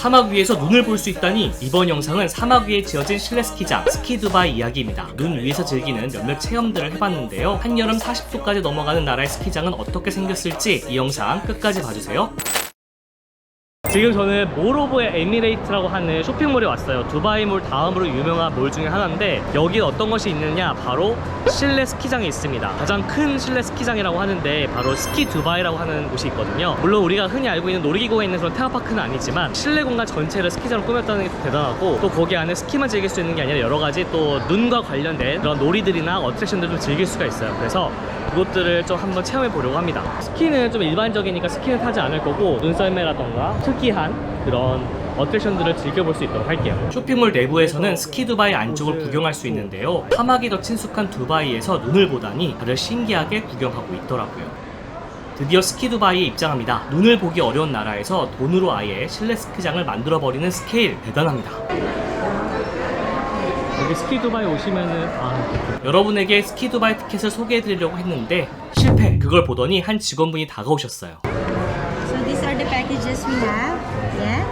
사막 위에서 눈을 볼 수 있다니 이번 영상은 사막 위에 지어진 실내 스키장 스키두바이 이야기입니다. 눈 위에서 즐기는 몇몇 체험들을 해봤는데요. 한여름 40도까지 넘어가는 나라의 스키장은 어떻게 생겼을지 이 영상 끝까지 봐주세요. 지금 저는 몰 오브 에미레이트라고 하는 쇼핑몰에 왔어요. 두바이몰 다음으로 유명한 몰 중에 하나인데 여기 어떤 것이 있느냐 바로 실내 스키장이 있습니다. 가장 큰 실내 스키장이라고 하는데 바로 스키 두바이라고 하는 곳이 있거든요. 물론 우리가 흔히 알고 있는 놀이기구가 있는 그런 테마파크는 아니지만 실내 공간 전체를 스키장으로 꾸몄다는 게 대단하고 또 거기 안에 스키만 즐길 수 있는 게 아니라 여러 가지 또 눈과 관련된 그런 놀이들이나 어트랙션들을 좀 즐길 수가 있어요. 그래서 그것들을 좀 한번 체험해 보려고 합니다. 스키는 좀 일반적이니까 스키는 타지 않을 거고 눈썰매라던가 특이한 그런 어트랙션들을 즐겨볼 수 있도록 할게요. 쇼핑몰 내부에서는 스키 두바이 안쪽을 구경할 수 있는데요. 사막이 더 친숙한 두바이에서 눈을 보다니 다들 신기하게 구경하고 있더라고요. 드디어 스키 두바이에 입장합니다. 눈을 보기 어려운 나라에서 돈으로 아예 실내 스키장을 만들어버리는 스케일 대단합니다. 여기 스키 두바이 오시면은 아 여러분에게 스키 두바이 티켓을 소개해드리려고 했는데 실패. 그걸 보더니 한 직원분이 다가오셨어요. So these are the packages we have. Yeah.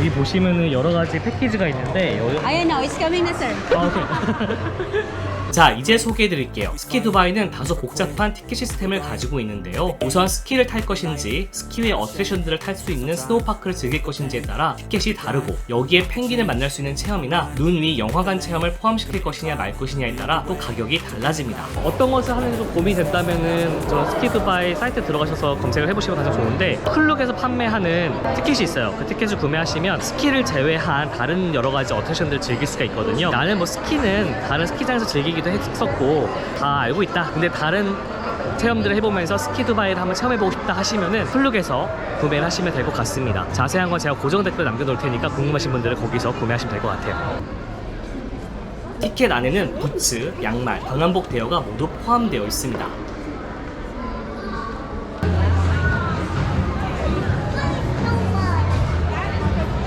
여기 보시면은 여러 가지 패키지가 있는데 여기 Ayun na, it's coming sir. 아, 오케이. 자, 이제 소개해 드릴게요. 스키 두바이는 다소 복잡한 티켓 시스템을 가지고 있는데요. 우선 스키를 탈 것인지, 스키 외 어트랙션들을 탈 수 있는 스노우파크를 즐길 것인지에 따라 티켓이 다르고, 여기에 펭귄을 만날 수 있는 체험이나 눈 위 영화관 체험을 포함시킬 것이냐 말 것이냐에 따라 또 가격이 달라집니다. 어떤 것을 하는지 좀 고민이 된다면은 저 스키 두바이 사이트 들어가셔서 검색을 해보시면 가장 좋은데 클룩에서 판매하는 티켓이 있어요. 그 티켓을 구매하시면 스키를 제외한 다른 여러 가지 어트랙션들을 즐길 수가 있거든요. 나는 뭐 스키는 다른 스키장에서 즐기기도 했었고 다 알고 있다. 근데 다른 체험들을 해보면서 스키 두바이를 한번 체험해보고 싶다 하시면은 클룩에서 구매를 하시면 될 것 같습니다. 자세한 건 제가 고정 댓글 남겨놓을 테니까 궁금하신 분들은 거기서 구매하시면 될 것 같아요. 티켓 안에는 부츠, 양말, 방한복 대여가 모두 포함되어 있습니다.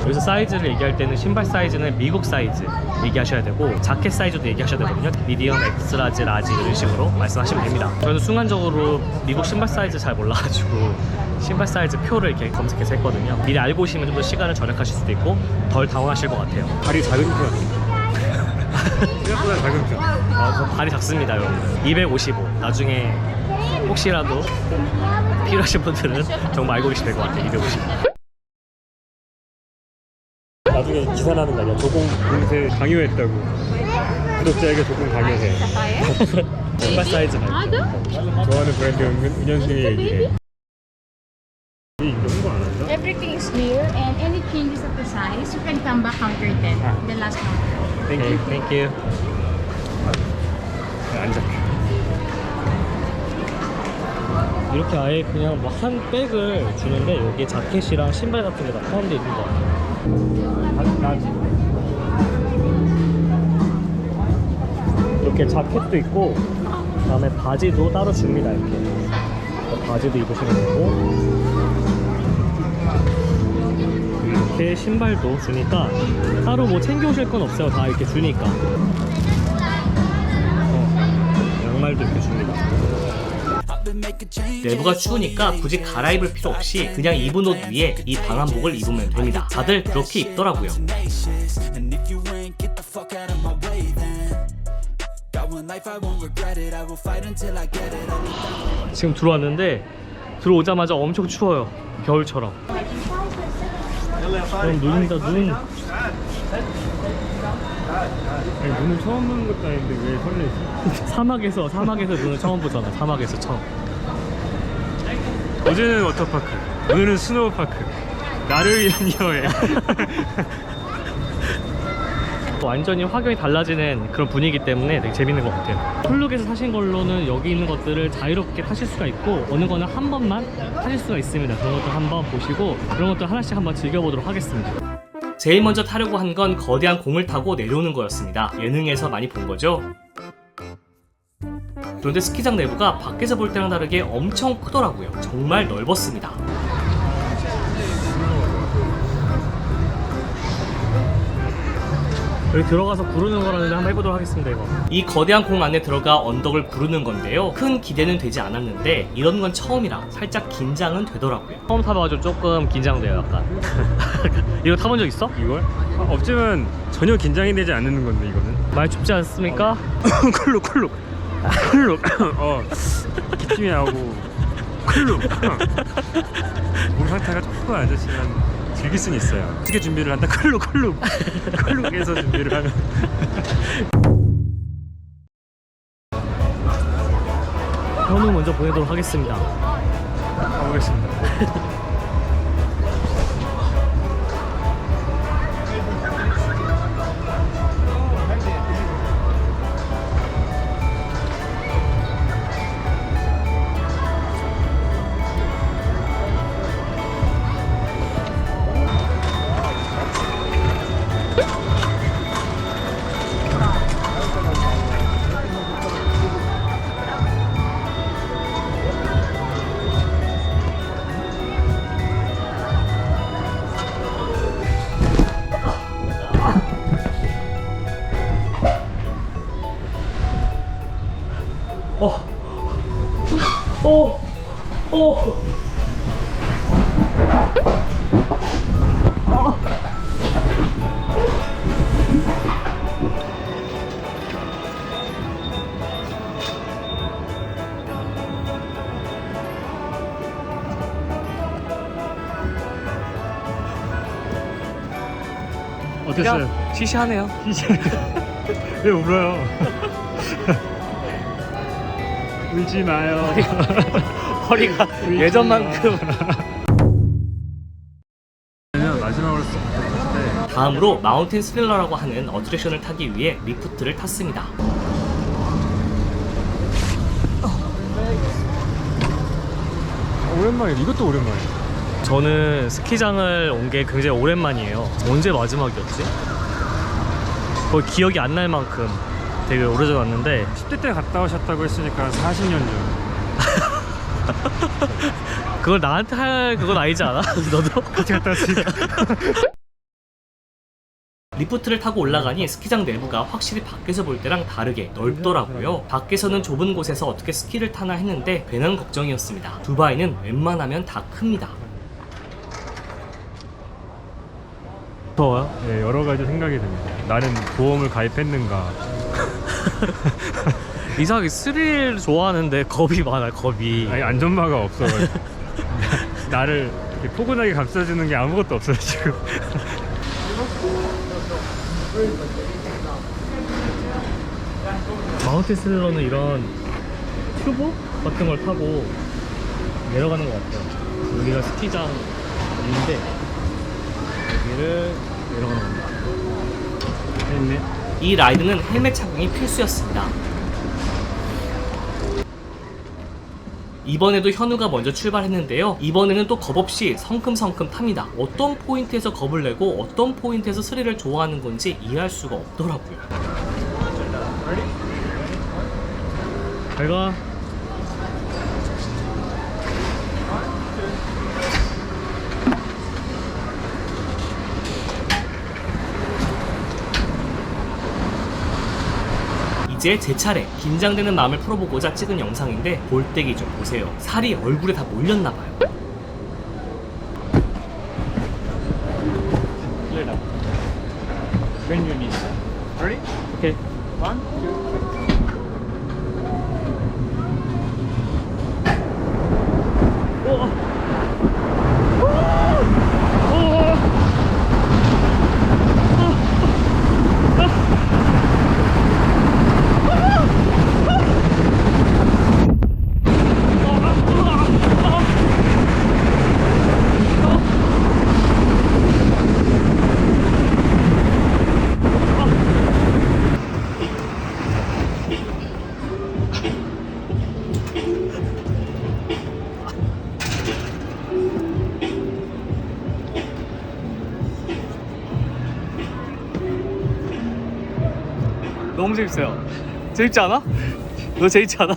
여기서 사이즈를 얘기할 때는 신발 사이즈는 미국 사이즈 얘기하셔야 되고 자켓 사이즈도 얘기하셔야 되거든요. 미디엄, 엑스라지, 라지 이런 식으로 말씀하시면 됩니다. 저는 순간적으로 미국 신발 사이즈 잘 몰라가지고 신발 사이즈 표를 이렇게 검색해서 했거든요. 미리 알고 오시면 좀 더 시간을 절약하실 수도 있고 덜 당황하실 것 같아요. 발이 작은 편. 생각보다 작은 편. 아, 저 발이 작습니다 여러분들 255 나중에 혹시라도 필요하신 분들은 정말 알고 계시면 될 것 같아요 255 기사 나는 거 아니야? 조공 공세 강요했다고. 구독자에게 조공 강요해. 신발 사이즈 말고 좋아하는 브랜드 은, 은현승이 얘기해. 이 이런 거 안 한다? Everything is clear and any changes of the size, you can come back counter 10, the last counter. 오케이 땡큐 안 잡혀. 이렇게 아예 그냥 뭐한 백을 주는데 여기에 자켓이랑 신발 같은 게 다 포함되어 있는 것 같아요 이렇게 자켓도 있고 그 다음에 바지도 따로 줍니다 이렇게. 바지도 입으시면 되고. 이렇게 신발도 주니까 따로 뭐 챙겨오실 건 없어요. 다 이렇게 주니까. 어, 양말도 이렇게 줍니다 내부가 추우니까 굳이 갈아입을 필요 없이 그냥 입은 옷 위에 이 방한복을 입으면 됩니다. 다들 그렇게 입더라고요. 지금 들어왔는데 들어오자마자 엄청 추워요. 겨울처럼. 그럼 눈이다 눈. 아니, 눈을 처음 보는 것도 아닌데 왜 설레지? 사막에서 사막에서 눈을 처음 보잖아. 사막에서 처음. 어제는 워터파크, 오늘은 스노우파크. 나를 위한 여행. 완전히 확연히 달라지는 그런 분위기 때문에 되게 재밌는 것 같아요. 쿨룩에서 사신 걸로는 여기 있는 것들을 자유롭게 타실 수가 있고 어느 거는 한 번만 타실 수가 있습니다. 그런 것들 한번 보시고 그런 것들 하나씩 한번 즐겨보도록 하겠습니다. 제일 먼저 타려고 한 건 거대한 공을 타고 내려오는 거였습니다. 예능에서 많이 본 거죠? 그런데 스키장 내부가 밖에서 볼 때랑 다르게 엄청 크더라고요. 정말 넓었습니다. 여기 들어가서 구르는 거라는데 한번 해보도록 하겠습니다 이거 이 거대한 공 안에 들어가 언덕을 구르는 건데요 큰 기대는 되지 않았는데 이런 건 처음이라 살짝 긴장은 되더라고요 처음 타봐가지고 조금 긴장돼요 약간 이거 타본 적 있어? 이걸? 아, 없지만 전혀 긴장이 되지 않는 건데 이거는 많이 춥지 않습니까? 쿨룩 쿨룩 쿨룩. 어. 기침이 나오고 쿨룩. 몸 상태가 조금 안 좋지만 즐길 수는 있어요. 어떻게 준비를 한다? 쿨룩 쿨룩. 쿨룩해서 준비를 하면. 현우 먼저 보내도록 하겠습니다. 가보겠습니다 어땠어요? 그냥 시시하네요. 왜 울어요? 울지 마요. 허리가 예전만큼. 마지막으로 썼는데. 다음으로 마운틴 스릴러라고 하는 어트랙션을 타기 위해 리프트를 탔습니다. 오랜만에 이것도 오랜만에 저는 스키장을 온 게 굉장히 오랜만이에요. 언제 마지막이었지? 거의 기억이 안 날 만큼 되게 오래전 왔는데 10대 때 갔다 오셨다고 했으니까 40년 전 그걸 나한테 할 그건 아니지 않아? 너도? 같이 갔다 왔으니까 리프트를 타고 올라가니 스키장 내부가 확실히 밖에서 볼 때랑 다르게 넓더라고요. 밖에서는 좁은 곳에서 어떻게 스키를 타나 했는데 괜한 걱정이었습니다. 두바이는 웬만하면 다 큽니다. 더워요? 네, 여러 가지 생각이 듭니다 나는 보험을 가입했는가 이상하게 스릴 좋아하는데 겁이 많아 겁이. 아니 안전마가 없어가지고 나를 이렇게 포근하게 감싸주는 게 아무것도 없어요 지금 마운틴 스릴러는 이런 튜브 같은 걸 타고 내려가는 것 같아요. 여기가 스키장인데 여기를 내려가는 겁니다. 했네 이 라이드는 헬멧 착용이 필수였습니다. 이번에도 현우가 먼저 출발했는데요. 이번에는 또 겁 없이 성큼성큼 탑니다. 어떤 포인트에서 겁을 내고 어떤 포인트에서 스릴을 좋아하는 건지 이해할 수가 없더라고요. 잘 가. 이제 제 차례 긴장되는 마음을 풀어보고자 찍은 영상인데 볼때기 좀 보세요. 살이 얼굴에 다 몰렸나봐요. When you need Ready? 오케이 One, two, 너무 재밌어요 재밌지 않아? 너 재밌지 않아?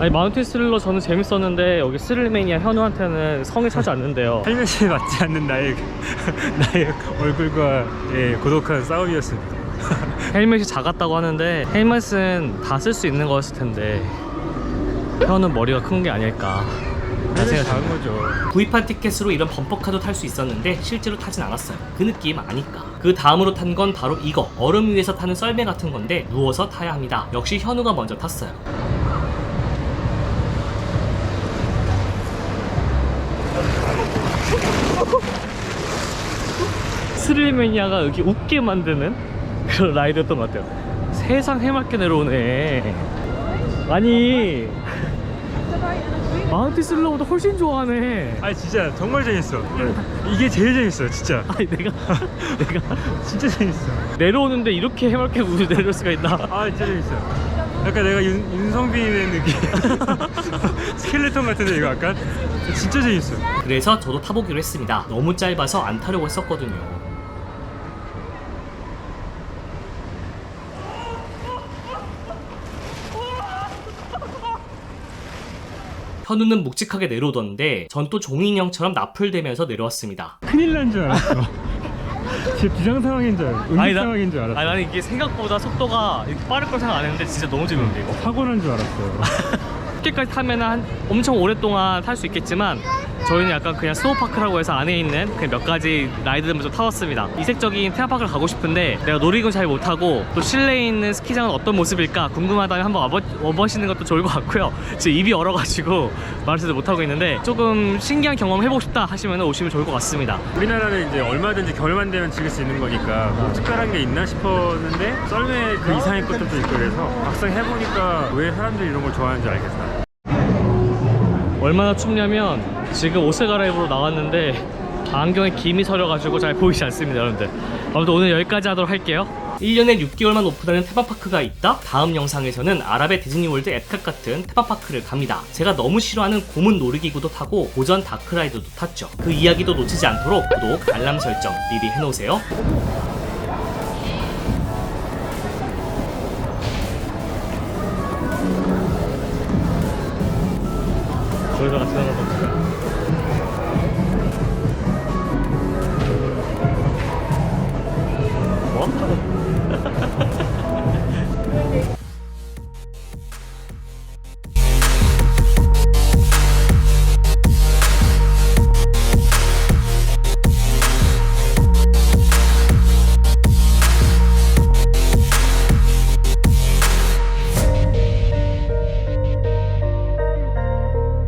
아니 마운틴 스릴러 저는 재밌었는데 여기 스릴매니아 현우한테는 성에 차지 않는데요. 헬멧에 맞지 않는 나의 나의 얼굴과의 고독한 싸움이었습니다. 헬멧이 작았다고 하는데 헬멧은 다 쓸 수 있는 거였을 텐데 현우 머리가 큰 게 아닐까. 헬멧이 작은 거죠. 구입한 티켓으로 이런 범퍼카도 탈 수 있었는데 실제로 타진 않았어요. 그 느낌 아니까. 그 다음으로 탄 건 바로 이거 얼음 위에서 타는 썰매 같은 건데 누워서 타야 합니다. 역시 현우가 먼저 탔어요. 스릴 매니아가 여기 웃게 만드는 그런 라이드였던 것 같아요. 세상 해맑게 내려오네. 아니 마운틴 슬로우보다 훨씬 좋아하네. 아니 진짜 정말 재밌어. 이게 제일 재밌어, 진짜. 아니 내가 내가 진짜 재밌어. 내려오는데 이렇게 해맑게 우려 내려올 수가 있나? 아 진짜 재밌어. 약간 내가 윤, 윤성빈의 느낌. 스켈레톤 같은데 이거 약간 진짜 재밌어. 그래서 저도 타보기로 했습니다. 너무 짧아서 안 타려고 했었거든요. 현우는 묵직하게 내려오던데 전 또 종인형처럼 나풀대면서 내려왔습니다. 큰일 난 줄 알았어. 진짜 비상 상황인 줄 알았어. 응급 나- 상황인 줄 알았어. 아니 나는 이게 생각보다 속도가 이렇게 빠를 거 생각 안 했는데 진짜 너무 재밌는데 이거. 사고 난 줄 알았어요. 이렇게까지 타면 한 엄청 오랫동안 탈 수 있겠지만 저희는 약간 그냥 스노우파크라고 해서 안에 있는 그냥 몇 가지 라이드들만 좀 타봤습니다. 이색적인 테마파크를 가고 싶은데 내가 놀이기구 잘 못하고 또 실내에 있는 스키장은 어떤 모습일까 궁금하다면 한번 와보, 와보시는 것도 좋을 것 같고요. 지금 입이 얼어가지고 제대로 못하고 있는데 조금 신기한 경험 해보고 싶다 하시면 오시면 좋을 것 같습니다. 우리나라는 이제 얼마든지 겨울만 되면 즐길 수 있는 거니까 뭐 특별한 게 있나 싶었는데 썰매 그 이상의 것들도 있고 그래서 막상 해보니까 왜 사람들이 이런 걸 좋아하는지 알겠어요. 얼마나 춥냐면 지금 옷을 갈아입으러 나왔는데 안경에 김이 서려가지고 잘 보이지 않습니다 여러분들. 아무튼 오늘 여기까지 하도록 할게요. 1년에 6개월만 오픈하는 테마파크가 있다? 다음 영상에서는 아랍의 디즈니월드 앱캅 같은 테마파크를 갑니다. 제가 너무 싫어하는 고문 놀이기구도 타고 고전 다크라이드도 탔죠. 그 이야기도 놓치지 않도록 구독, 알람 설정 미리 해놓으세요